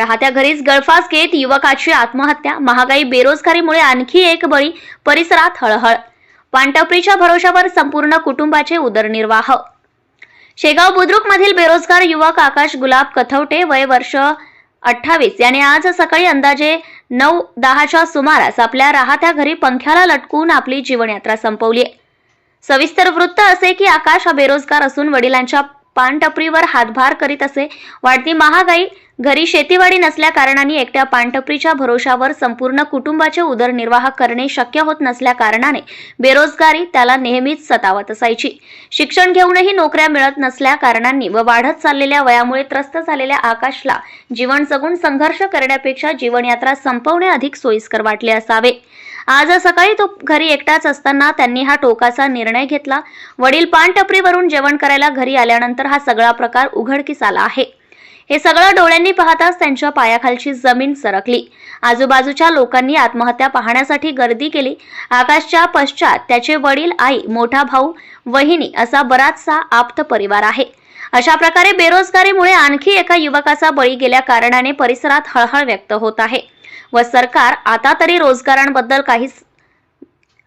राहत्या घरीच गळफास घेत युवकाची आत्महत्या महागाई बेरोजगारीमुळे आणखी एक बळी परिसरात हळहळ. पानटपरीच्या भरोशावर संपूर्ण कुटुंबाचे उदरनिर्वाह. शेगाव बुद्रुक मधील बेरोजगार युवक आकाश गुलाब कथवटे वय वर्ष अठ्ठावीस. याने आज सकाळी अंदाजे नऊ दहाच्या सुमारास आपल्या राहत्या घरी पंख्याला लटकून आपली जीवनयात्रा संपवली सविस्तर वृत्त असे की आकाश हा बेरोजगार असून वडिलांच्या पानटपरीवर हातभार करीत असे. वाढती महागाई घरी शेतीवाडी नसल्या कारणाने एकट्या पानटपरीच्या भरोशावर संपूर्ण कुटुंबाचे उदरनिर्वाह करणे शक्य होत नसल्या कारणाने बेरोजगारी त्याला नेहमीच सतावत असायची. शिक्षण घेऊनही नोकऱ्या मिळत नसल्या कारणांनी व वाढत चाललेल्या वयामुळे त्रस्त झालेल्या आकाशला जीवन जगून संघर्ष करण्यापेक्षा जीवनयात्रा संपवणे अधिक सोयीस्कर वाटले असावे. आज सकाळी तो घरी एकटाच असताना त्यांनी हा टोकाचा निर्णय घेतला. वडील पानटपरीवरून जेवण करायला घरी आल्यानंतर हा सगळा प्रकार उघडकीस आला आहे. हे सगळं डोळ्यांनी पाहताच त्यांच्या पायाखालची जमीन सरकली. आजूबाजूच्या लोकांनी आत्महत्या पाहण्यासाठी गर्दी केली. आकाशच्या पश्चात त्याचे वडील आई मोठा भाऊ वहिनी असा बराचसा आप्त परिवार आहे. अशा प्रकारे बेरोजगारीमुळे आणखी एका युवकाचा बळी गेल्या कारणाने परिसरात हळहळ व्यक्त होत आहे. व सरकार आता तरी रोजगारांबद्दल काही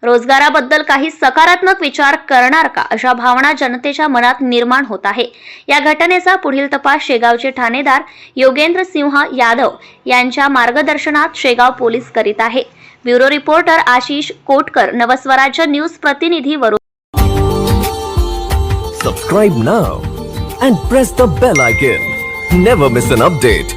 रोजगाराबद्दल काही सकारात्मक विचार करणार का अशा भावना जनतेच्या मनात निर्माण होत आहे. या घटनेचा पुढील तपास शेगावचे ठाणेदार योगेंद्र सिंह यादव यांच्या मार्गदर्शनात शेगाव पोलीस करीत आहे. Bureau reporter Ashish Kotkar Navswarajya news प्रतिनिधी वरून subscribe now and press the bell icon never miss an update